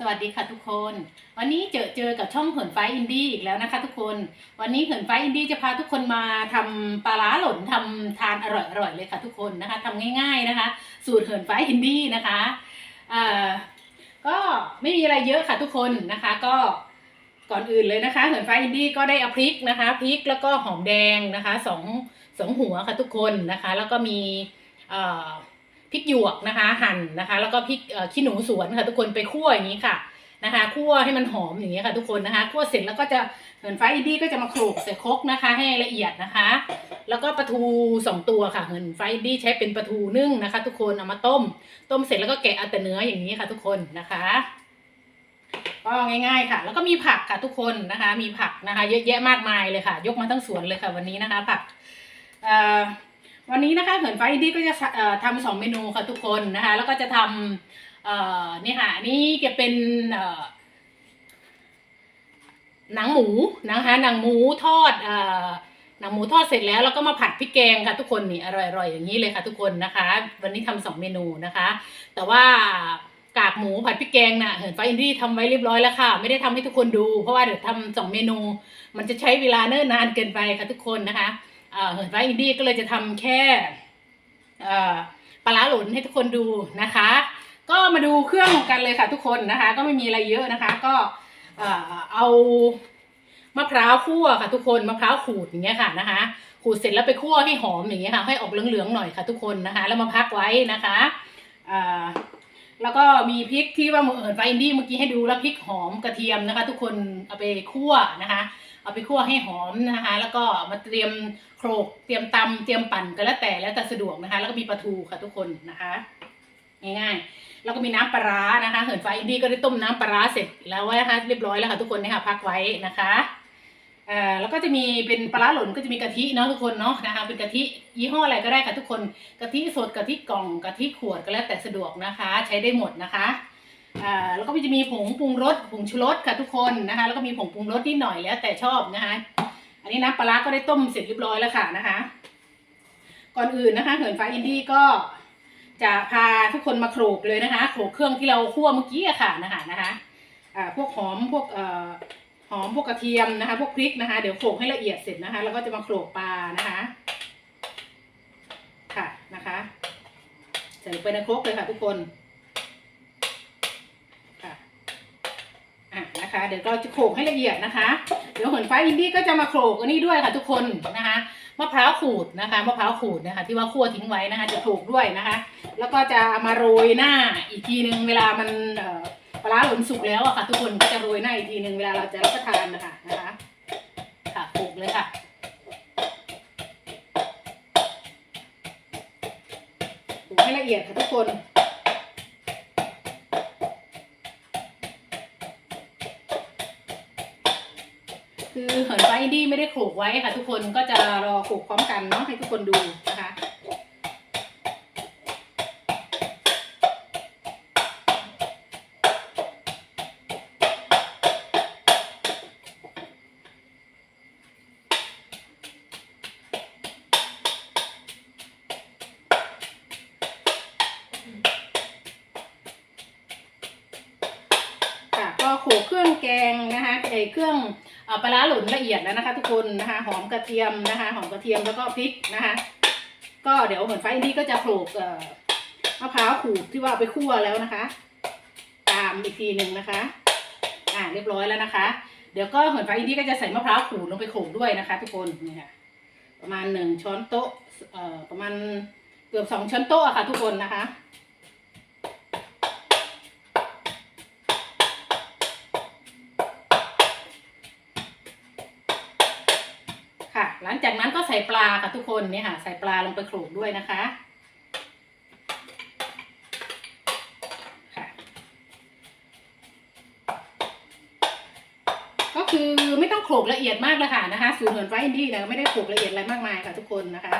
สวัสดีค่ะทุกคน วันนี้เจอเจอกับช่องเหินไฟอินดี้อีกแล้วนะคะ ทุกคน วันนี้เหินไฟอินดี้จะพาทุกคนมาทำปลาร้าหล่นทำทานอร่อยๆเลยค่ะทุกคนนะคะทำง่ายๆนะคะ สูตรเหินไฟอินดี้นะคะอ่าก็ไม่มีอะไรเยอะค่ะทุกคนนะคะ ก็ก่อนอื่นเลยนะคะเหินไฟอินดี้ก็ได้เอาพริกนะคะพริกแล้วก็หอมแดงนะคะสองสองหัวค่ะทุกคนนะคะ แล้วก็มีเอ่อ พริกหยวกนะคะหั่นนะคะ แล้วก็พริกขี้หนูสวนค่ะ ทุกคนไปคั่วอย่างนี้ค่ะนะคะคั่วให้มันหอมอย่างนี้ค่ะ ทุกคนนะคะคั่วเสร็จแล้วก็จะเหมือนไฟอินดี้ก็จะมาโขลกใส่ครกนะคะ ให้ละเอียดนะคะ แล้วก็ปลาทูสองตัวค่ะเหมือนไฟอินดี้ใช้เป็นปลาทูนึ่งนะคะ ทุกคนเอามาต้ม ต้มเสร็จแล้วก็แกะเอาแต่เนื้ออย่างนี้ค่ะ ทุกคนนะคะก็ง่าย ๆ ค่ะ แล้วก็มีผักค่ะทุกคนนะคะ มีผักนะคะ เยอะแยะมากมายเลยค่ะ ยกมาทั้งสวนเลยค่ะ วันนี้นะคะ ผักเอ่อ วันนี้นะคะเหินไฟอินดี้ก็จะทำสองเมนูค่ะทุกคนนะคะ แล้วก็จะทำนี่ค่ะนี่จะเป็นหนังหมูนะคะหนังหมูทอดหนังหมูทอดเสร็จแล้วแล้วก็มาผัดพริกแกงค่ะทุกคนนี่อร่อยๆอย่างนี้เลยค่ะทุกคนนะคะ วันนี้ทำสองเมนูนะคะ แต่ว่ากากหมูผัดพริกแกงน่ะเหินไฟอินดี้ทำไว้เรียบร้อยแล้วค่ะ ไม่ได้ทำให้ทุกคนดู เพราะว่าเดี๋ยวทำสองเมนู มันจะใช้เวลาเนิ่นนานเกินไปค่ะทุกคนนะคะ เออเหินฟ้าอินดี้ก็เลยจะทำแค่ปลาหลุนให้ทุกคนดูนะคะ ก็มาดูเครื่องกันเลยค่ะทุกคนนะคะ ก็ไม่มีอะไรเยอะนะคะ ก็เอามะพร้าวคั่วค่ะทุกคนมะพร้าวขูดอย่างเงี้ยค่ะนะคะ ขูดเสร็จแล้วไปคั่วให้หอมอย่างเงี้ยค่ะ ให้ออกเหลืองๆหน่อยค่ะทุกคนนะคะ แล้วมาพักไว้นะคะแล้วก็มีพริกที่ว่าเหินฟ้าอินดี้เมื่อกี้ให้ดูแล้วพริกหอมกระเทียมนะคะ ทุกคนเอาไปคั่วนะคะ เอาไปคั่วให้หอมนะคะ แล้วก็มาเตรียมโขลกเตรียมตำเตรียมปั่นก็แล้วแต่แล้วแต่สะดวกนะคะ แล้วก็มีปลาทูค่ะทุกคนนะคะ ง่ายๆ แล้วก็มีน้ำปลาร้านะคะเหินฟ้าอินดี้ก็ได้ต้มน้ำปลาร้าเสร็จแล้วนะคะเรียบร้อยแล้วค่ะทุกคนนะคะพักไว้นะคะอ่อแล้วก็จะมีเป็นปลาร้าหล่นก็จะมีกะทิเนาะทุกคนเนาะนะคะเป็นกะทิยี่ห้ออะไรก็ได้ค่ะทุกคนกะทิสดกะทิกล่องกะทิขวดก็แล้วแต่สะดวกนะคะ ใช้ได้หมดนะคะ แล้วก็จะมีผงปรุงรสผงชูรสค่ะทุกคนนะคะ แล้วก็มีผงปรุงรสนิดหน่อยแล้วแต่ชอบนะคะ อันนี้น้ำปลาร้าก็ได้ต้มเสร็จเรียบร้อยแล้วค่ะนะคะ ก่อนอื่นนะคะเหินฟ้าอินดี้ก็จะพาทุกคนมาโขลกเลยนะคะโขลกเครื่องที่เราคั่วเมื่อกี้อะค่ะนะคะนะคะพวกหอมพวกหอมพวกกระเทียมนะคะ พวกพริกนะคะ เดี๋ยวโขลกให้ละเอียดเสร็จนะคะ แล้วก็จะมาโขลกปลานะคะค่ะนะคะใส่ลงไปในครกเลยค่ะทุกคน ค่ะอะ นะคะ เดี๋ยวเราจะโขลกให้ละเอียดนะคะ เดี๋ยวเหินฟ้าอินดี้ก็จะมาโขลกอันนี้ด้วยค่ะทุกคนนะคะมะพร้าวขูดนะคะมะพร้าวขูดนะคะ ที่ว่าคั่วทิ้งไว้นะคะ จะโขลกด้วยนะคะ แล้วก็จะมาโรยหน้าอีกทีนึงเวลามันปลาร้าหลุนสุกแล้วอะค่ะ ทุกคนก็จะโรยหน้าอีกทีนึงเวลาเราจะรับประทานนะคะนะคะค่ะโขลกเลยค่ะโขลกให้ละเอียดค่ะทุกคน ดี้ไม่ได้โขลกไว้ค่ะ ทุกคนก็จะรอโขลกพร้อมกันเนาะให้ทุกคนดูนะคะค่ะ ปลาหลุนละเอียดแล้วนะคะ ทุกคนนะคะหอมกระเทียมนะคะ หอมกระเทียมแล้วก็พริกนะคะ ก็เดี๋ยวเหมือนไฟอินดี้ก็จะโขลกมะพร้าวขูดที่ว่าเอาไปคั่วแล้วนะคะ ตามอีกทีหนึ่งนะคะ อ่าเรียบร้อยแล้วนะคะ เดี๋ยวก็เหินไฟอินดี้ก็จะใส่มะพร้าวขูดลงไปโขลกด้วยนะคะ ทุกคนนี่ค่ะประมาณหนึ่งช้อนโต๊ะเอ่อประมาณเกือบสองช้อนโต๊ะอะค่ะ ทุกคนนะคะ ลังจากนั้นก็ใส่ปลาค่ะทุกคนเนี่ยค่ะ ใส่ปลาลงไปโขลกด้วยนะคะค่ะก็คือไม่ต้องโขลกละเอียดมากเลยค่ะนะคะ สูตรเหินไฟอินดี้นี่ยไม่ได้โขลกละเอียดอะไรมากมายค่ะทุกคนนะคะ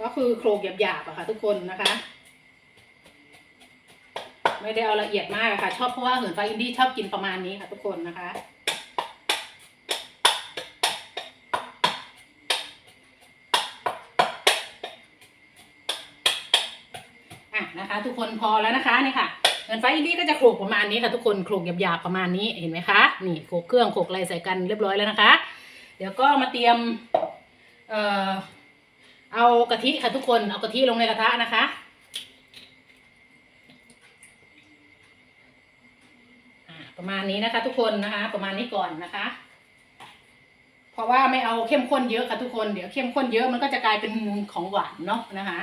ก็คือโขลกหยาบๆอะค่ะ ทุกคนนะคะไม่ได้เอาละเอียดมากค่ะ ชอบเพราะว่าเหินไฟอินดี้ชอบกินประมาณนี้ค่ะทุกคนนะคะ อะนะคะ ทุกคนพอแล้วนะคะนี่ค่ะเงินไฟอินดี้ก็จะโขลกประมาณนี้ค่ะทุกคนโขลกหยาบๆประมาณนี้เห็นไหมคะนี่โขลกเครื่องโขลกอะไรใส่กันเรียบร้อยแล้วนะคะ เดี๋ยวก็มาเตรียมเอ่อเอากะทิค่ะทุกคนเอากะทิลงในกระทะนะคะประมาณนี้นะคะ ทุกคนนะคะ ประมาณนี้ก่อนนะคะ เพราะว่าไม่เอาเข้มข้นเยอะค่ะทุกคนเดี๋ยวเข้มข้นเยอะมันก็จะกลายเป็นของหวานเนาะนะคะ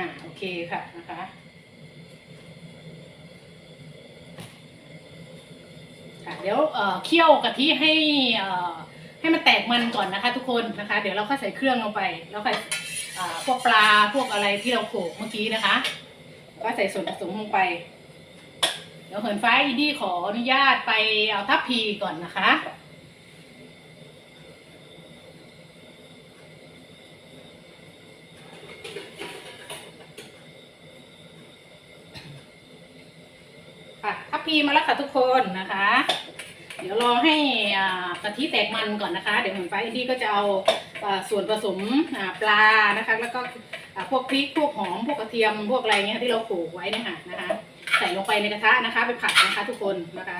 อ่าโอเคค่ะนะคะค่ะเดี๋ยวเอ่อเคี่ยวกะทิให้เอ่อให้มันแตกมันก่อนนะคะทุกคนนะคะ เดี๋ยวเราก็ใส่เครื่องลงไป แล้วค่อยอ่พวกปลาพวกอะไรที่เราโขลกเมื่อกี้นะคะ ก็ใส่ส่วนผสมลงไป เดี๋ยวเหินฟ้าอีดี้ขออนุญาตไปเอาทัพพีก่อนนะคะ ค่ะทั พีมาแล้วค่ะทุกคนนะคะ เดี๋ยวรอให้กะทิแตกมันก่อนนะคะ เดี๋ยวเหินฟ้าอีดี้ก็จะเอาส่วนผสมปลานะคะ แล้วก็พวกพริกพวกหอมพวกกระเทียมพวกอะไรเงี้ยที่เราโขลกไว้เนยคะนะคะ ใส่ลงไปในกระทะนะคะ ไปผัดนะคะทุกคนนะคะ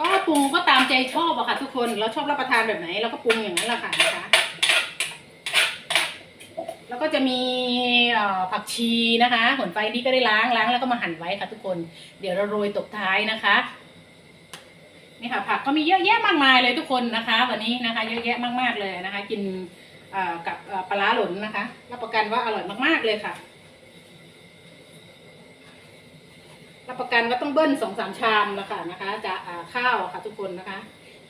ก็ ปรุงก็ตามใจชอบอะค่ะ ทุกคนเราชอบรับประทานแบบไหนเราก็ปรุงอย่างนั้นแหละค่ะนะคะแล้วก็จะมีผักชีนะคะผลไฟนี่ก็ได้ล้างล้างแล้วก็มาหั่นไว้ค่ะทุกคนเดี๋ยวเราโรยตบท้ายนะคะนี่ค่ะผักก็มีเยอะแยะมากมายเลยทุกคนนะคะ วันนี้นะคะ เยอะแยะมากๆเลยนะคะ กินกับปลาร้าหล่นนะคะ รับประกันว่าอร่อยมากๆเลยค่ะ รับประกันว่าต้องเบิ้ลสองสามชามนะคะนะคะ จะข้าวค่ะทุกคนนะคะ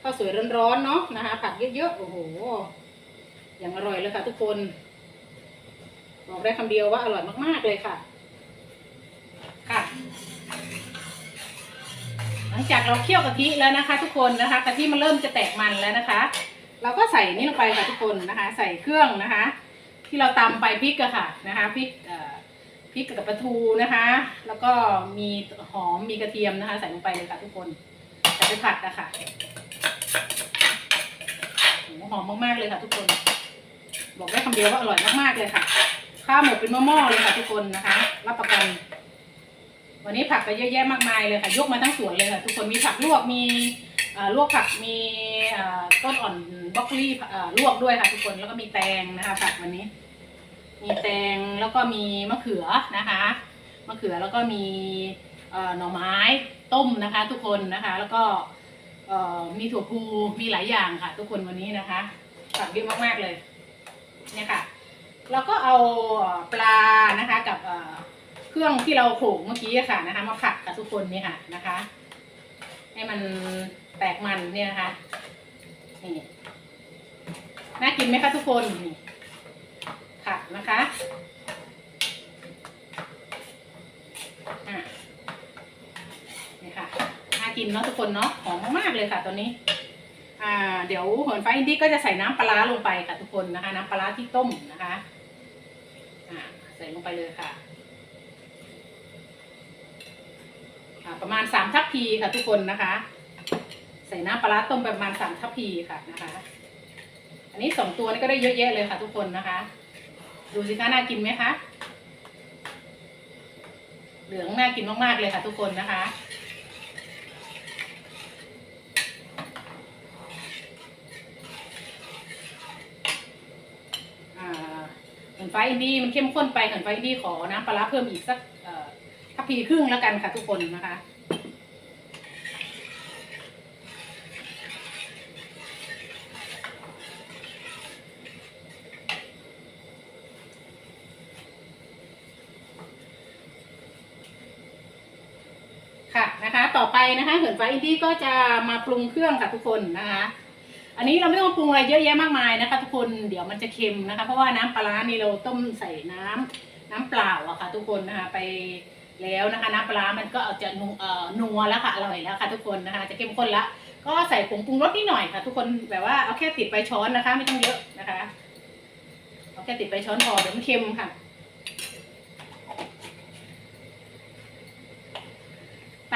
ข้าวสวยร้อนๆเนาะนะคะผักเยอะๆโอ้โหอย่างอร่อยเลยค่ะ ทุกคนบอกได้คำเดียวว่าอร่อยมากๆเลยค่ะ ค่ะ หลังจากเราเคี่ยวกะทิแล้วนะคะ ทุกคนนะคะกะทิมันเริ่มจะแตกมันแล้วนะคะ เราก็ใส่นี่ลงไปค่ะทุกคนนะคะ ใส่เครื่องนะคะ ที่เราตำไปพริกอะค่ะนะคะพริกเอ่อ พริกกับปลาทูนะคะ แล้วก็มีหอมมีกระเทียมนะคะ ใส่ลงไปเลยค่ะทุกคนใส่ไปผัดนะคะหอมมากๆเลยค่ะทุกคน บอกได้คำเดียวว่าอร่อยมากๆเลยค่ะ ข้าวหมดเป็นหม้อๆเลยค่ะทุกคนนะคะ รับประกัน วันนี้ผักก็เยอะแยะมากมายเลยค่ะ ยกมาทั้งสวนเลยค่ะทุกคนมีผักลวกมีลวกผักมีต้นอ่อนบล็อกลี่ลวกด้วยค่ะทุกคนแล้วก็มีแตงนะคะผักวันนี้ มีแตงแล้วก็มีมะเขือนะคะ มะเขือแล้วก็มีหน่อไม้ต้มนะคะ ทุกคนนะคะ แล้วก็มีถั่วพูมีหลายอย่างค่ะ ทุกคนวันนี้นะคะผักเยอะมากๆเลยเนี่ยค่ะแล้วก็เอาปลานะคะกับเครื่องที่เราโขลกเมื่อกี้ค่ะนะคะมาผัดกับทุกคนนี่ค่ะนะคะ ให้มันแตกมันเนี่ยนะคะนี่น่ากินไหมคะทุกคนนี่ ผัดนะคะอะนี่ค่ะน่ากินเนาะทุกคนเนาะหอมมากๆเลยค่ะตอนนี้อ่าเดี๋ยวเหินฟ้าอินดี้ก็จะใส่น้ำปลาลงไปค่ะทุกคนนะคะ น้ำปลาที่ต้มนะคะอ่าใส่ลงไปเลยค่ะอ่าประมาณสามทัพพีค่ะทุกคนนะคะ ใส่น้ำปลาต้มประมาณสามทัพพีค่ะนะคะ อันนี้สองตัวนี้ก็ได้เยอะแยะเลยค่ะทุกคนนะคะ ดูสิคะน่ากินไหมคะ เหลืองน่ากินมากๆเลยค่ะทุกคนนะคะอ่าเหมือนไฟอินดี้มันเข้มข้นไปเหมือนไฟอินดี้ขอน้ำปลาร้าเพิ่มอีกสักทัพพีครึ่งแล้วกันค่ะทุกคนนะคะ นะคะ ต่อไปนะคะเหินฟ้าอินดี้ก็จะมาปรุงเครื่องค่ะทุกคนนะคะ อันนี้เราไม่ต้องปรุงอะไรเยอะแยะมากมายนะคะ ทุกคนเดี๋ยวมันจะเค็มนะคะ เพราะว่าน้ำปลาร้านี่เราต้มใส่น้ำน้ำเปล่าอะค่ะ ทุกคนนะคะไปแล้วนะคะน้ำปลามันก็อาจะนัวแล้วค่ะอร่อยแล้วค่ะ ทุกคนนะคะจะเข้มข้นละก็ใส่ผงปรุงรสนิดหน่อยค่ะ ทุกคนแบบว่าเอาแค่ติดไปช้อนนะคะ ไม่ต้องเยอะนะคะเอาแค่ติดไปช้อนพอเดี๋ยวมันเค็มค่ะ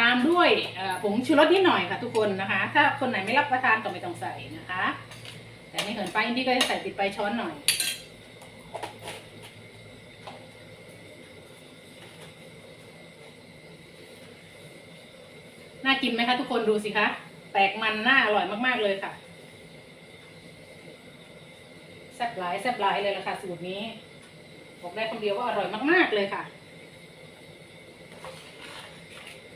ามด้วยผงชูรสนิดหน่อยค่ะทุกคนนะคะ ถ้าคนไหนไม่รับประทานก็ไม่ต้องใส่นะคะ แต่ในเหินฟ้าอินดี้ก็จะใส่ติดไปช้อนหน่อยน่ากินไหมคะทุกคนดูสิคะแตกมันน่าอร่อยมากๆเลยค่ะแซ่บหลายแซ่บหลายเลยละค่ะสูตรนี้บอกได้คำเดียวว่าอร่อยมากๆเลยค่ะ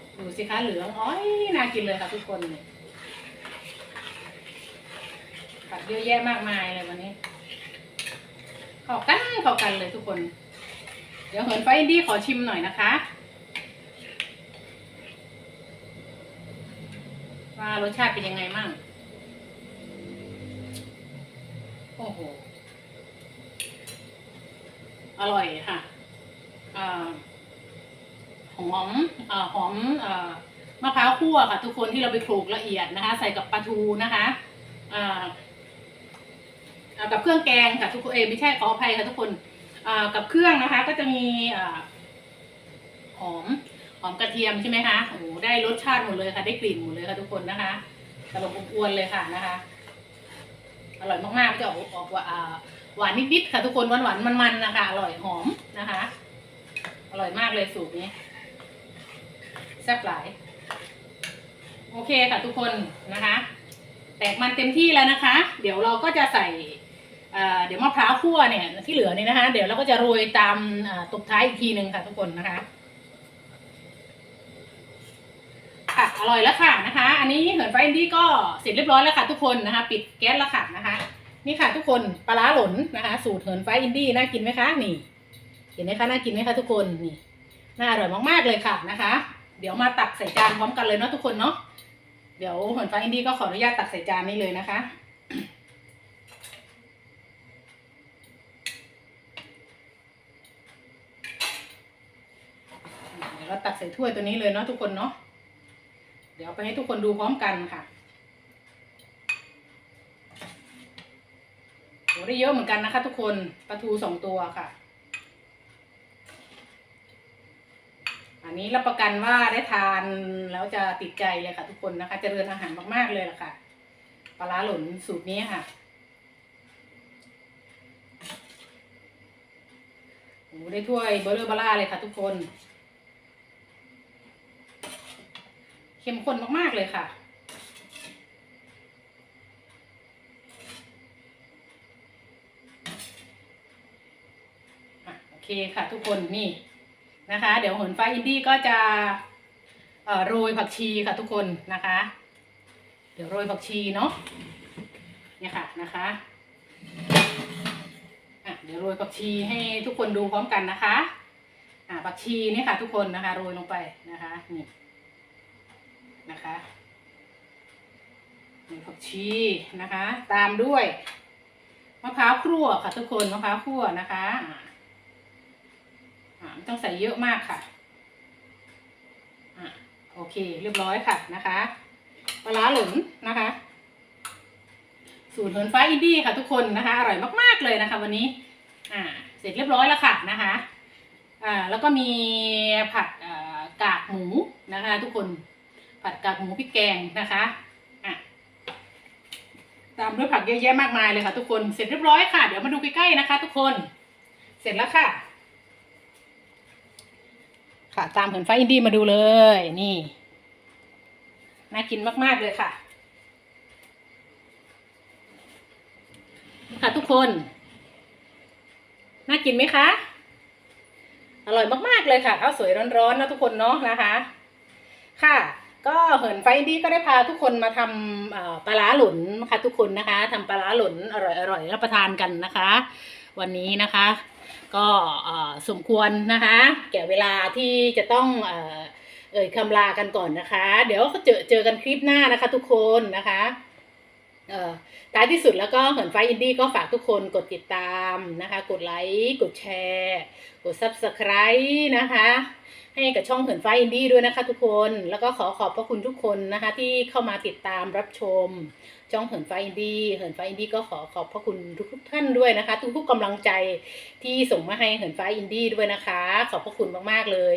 ดู สิคะเหลืองอ้อยน่ากินเลยค่ะทุกคนเนี่ยผักเยอะแยะมากมายเลยวันนี้ข้ากันข้ากันเลยทุกคน เดี๋ยวเหินไฟอินดี้ขอชิมหน่อยนะคะ ว่ารสชาติเป็นยังไงมั่งโอ้โห อร่อยค่ะอ่า หอมอหอมอมะพร้าวคั่วค่ะ ทุกคนที่เราไปโขลกละเอียดนะคะ ใส่กับปลาทูนะคะกับเครื่องแกงค่ะทุกคนเอไม่ใช่ขออภัยค่ะทุกคนกับเครื่องนะคะ ก็จะมีอหอมหอมกระเทียมใช่ไหมคะโอ้ได้รสชาติหมดเลยค่ะ ได้กลิ่นหมดเลยค่ะทุกคนนะคะตลบอบอวนเลยค่ะนะคะ อร่อยมากๆจะออกออกว่าหวานนิดๆค่ะทุกคนหวานหวานๆมันๆนะคะ อร่อยหอมนะคะ อร่อยมากเลยสูตรนี้ แซ่บหลาย โอเคค่ะทุกคนนะคะ แตกมันเต็มที่แล้วนะคะ เดี๋ยวเราก็จะใส่เเดี๋ยวมะพร้าวคั่วเนี่ยที่เหลือเนี่ยนะคะ เดี๋ยวเราก็จะโรยตามตบท้ายอีกทีหนึ่งค่ะทุกคนนะคะค่ะอร่อยแล้วค่ะนะคะ อันนี้เหินไฟอินดี้ก็เสร็จเรียบร้อยแล้วค่ะทุกคนนะคะ ปิดแก๊สแล้วค่ะนะคะ นี่ค่ะทุกคนปลาหลนนะคะ สูตรเหินไฟอินดี้น่ากินไหมคะนี่เห็นไหมคะน่ากินไหมคะทุกคนนี่น่าอร่อยมากๆเลยค่ะนะคะ เดี๋ยวมาตักใส่จานพร้อมกันเลยเนาะทุกคนเนาะเดี๋ยวเหินไฟอินดี้ก็ขออนุญาตตักใส่จานนี้เลยนะคะ เดี๋ยวเราตักใส่ถ้วยตัวนี้เลยเนาะทุกคนเนาะเดี๋ยวไปให้ทุกคนดูพร้อมกันค่ะโหได้เยอะเหมือนกันนะคะ ทุกคนปลาทูสองตัวค่ะ นี้รับประกันว่าได้ทานแล้วจะติดใจเลยค่ะทุกคนนะคะเจริญอาหารมากๆเลยล่ะค่ะปลาหล่นสูตรนี้ค่ะโอ้ได้ถ้วยเบอร์เรอร์บาร่าเลยค่ะทุกคน เข้มข้นมากๆเลยค่ะโอเคค่ะทุกคนนี่ นะคะ เดี๋ยวหนฟ้าอินดี้ก็จะโรยผักชีค่ะทุกคนนะคะ เดี๋ยวโรยผักชีเนาะเนี่ยค่ะนะคะอะเดี๋ยวโรยผักชีให้ทุกคนดูพร้อมกันนะคะอะผักชีนี่ค่ะ ทุกคนนะคะ โรยลงไปนะคะนี่นะคะนึ่ผักชีนะคะ ตามด้วยมะพร้าวคั่วค่ะ ทุกคนมะพร้าวคั่วนะคะ ไม่ต้องใส่เยอะมากค่ะอ่าโอเค เรียบร้อยค่ะนะคะปลาหลุนนะคะ สูตรเหินฟ้าอินดี้ค่ะทุกคนนะคะ อร่อยมากๆเลยนะคะ วันนี้ อ่า เสร็จเรียบร้อยแล้วค่ะนะคะ อ่า แล้วก็มีผัดกากหมูนะคะ ทุกคน ผัดกากหมูพริกแกงนะคะอะตามด้วยผักเยอะแยะมากมายเลยค่ะทุกคน เสร็จเรียบร้อยค่ะ เดี๋ยวมาดูใกล้ๆนะคะทุกคน เสร็จแล้วค่ะ ค่ะ ตามเหินฟ้าอินดี้มาดูเลย นี่ น่ากินมาก ๆ เลยค่ะ ค่ะทุกคน น่ากินไหมคะ อร่อยมาก ๆ เลยค่ะข้าวสวยร้อน ๆ นะทุกคนเนาะนะคะ ค่ะก็เหินไฟดีก็ได้พาทุกคนมาทำปลาร้าหลุนนะคะทุกคนนะคะทำปลาร้าหลุนอร่อยๆรับประทานกันนะคะ วันนี้นะคะ ก็สมควรนะคะ แก่เวลาที่จะต้องเอ่ยคำลากันก่อนนะคะ เดี๋ยวเจอเจอกันคลิปหน้านะคะทุกคนนะคะท้ายที่สุดแล้วก็เหินไฟอินดี้ก็ฝากทุกคนกดติดตามนะคะ กดไลค์กดแชร์ กด subscribe นะคะ ให้กับช่องเหินฟ้าอินดี้ด้วยนะคะทุกคนแล้วก็ขอขอบพระคุณทุกคนนะคะที่เข้ามาติดตามรับชม ช่องเหินฟ้าอินดี้เหินฟ้าอินดี้ก็ขอขอบพระคุณทุกๆท่านด้วยนะคะ ทุกๆกำลังใจที่ส่งมาให้เหินฟ้าอินดี้ด้วยนะคะ ขอบพระคุณมากๆเลย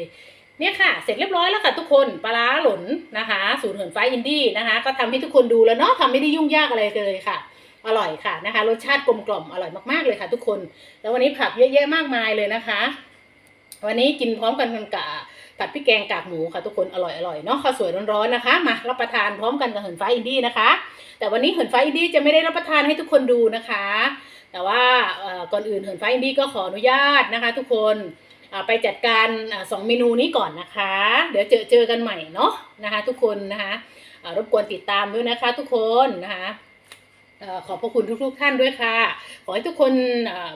เนี่ยค่ะ เสร็จเรียบร้อยแล้วค่ะทุกคนปลาร้าหล่นนะคะ สูตรเหินฟ้าอินดี้นะคะ ก็ทำให้ทุกคนดูแล้วเนาะทำไม่ได้ยุ่งยากอะไรเลยค่ะ อร่อยค่ะนะคะ รสชาติกลมกล่อมอร่อยมากๆเลยค่ะ ทุกคน แล้ววันนี้ผักเยอะแยะมากมายเลยนะคะ วันนี้กินพร้อมกันกับ ผัดพริกแกงกากหมูค่ะทุกคนอร่อยอร่อยเนาะข้าวสวยร้อนๆนะคะมารับประทานพร้อมกันกับเหินฟ้าอินดี้นะคะ แต่วันนี้เหินฟ้าอินดี้จะไม่ได้รับประทานให้ทุกคนดูนะคะ แต่ว่าก่อนอื่นเหินฟ้าอินดี้ก็ขออนุญาตนะคะ ทุกคนไปจัดการอสองเมนูนี้ก่อนนะคะ เดี๋ยวเจอเจอกันใหม่เนาะนะคะ ทุกคนนะคะรบกวนติดตามด้วยนะคะ ทุกคนนะคะ ขอบพระคุณทุกๆท่านด้วยค่ะ ขอให้ทุกคน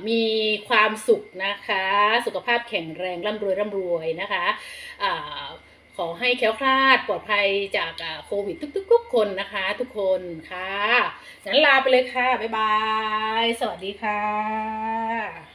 มีความสุขนะคะ สุขภาพแข็งแรงร่ำรวยร่ำรวยนะคะอขอให้แคล้วคลาดปลอดภัยจากโควิดทุกๆๆคนนะคะ ทุกคนค่ะงั้นลาไปเลยค่ะ บ๊ายบาย สวัสดีค่ะ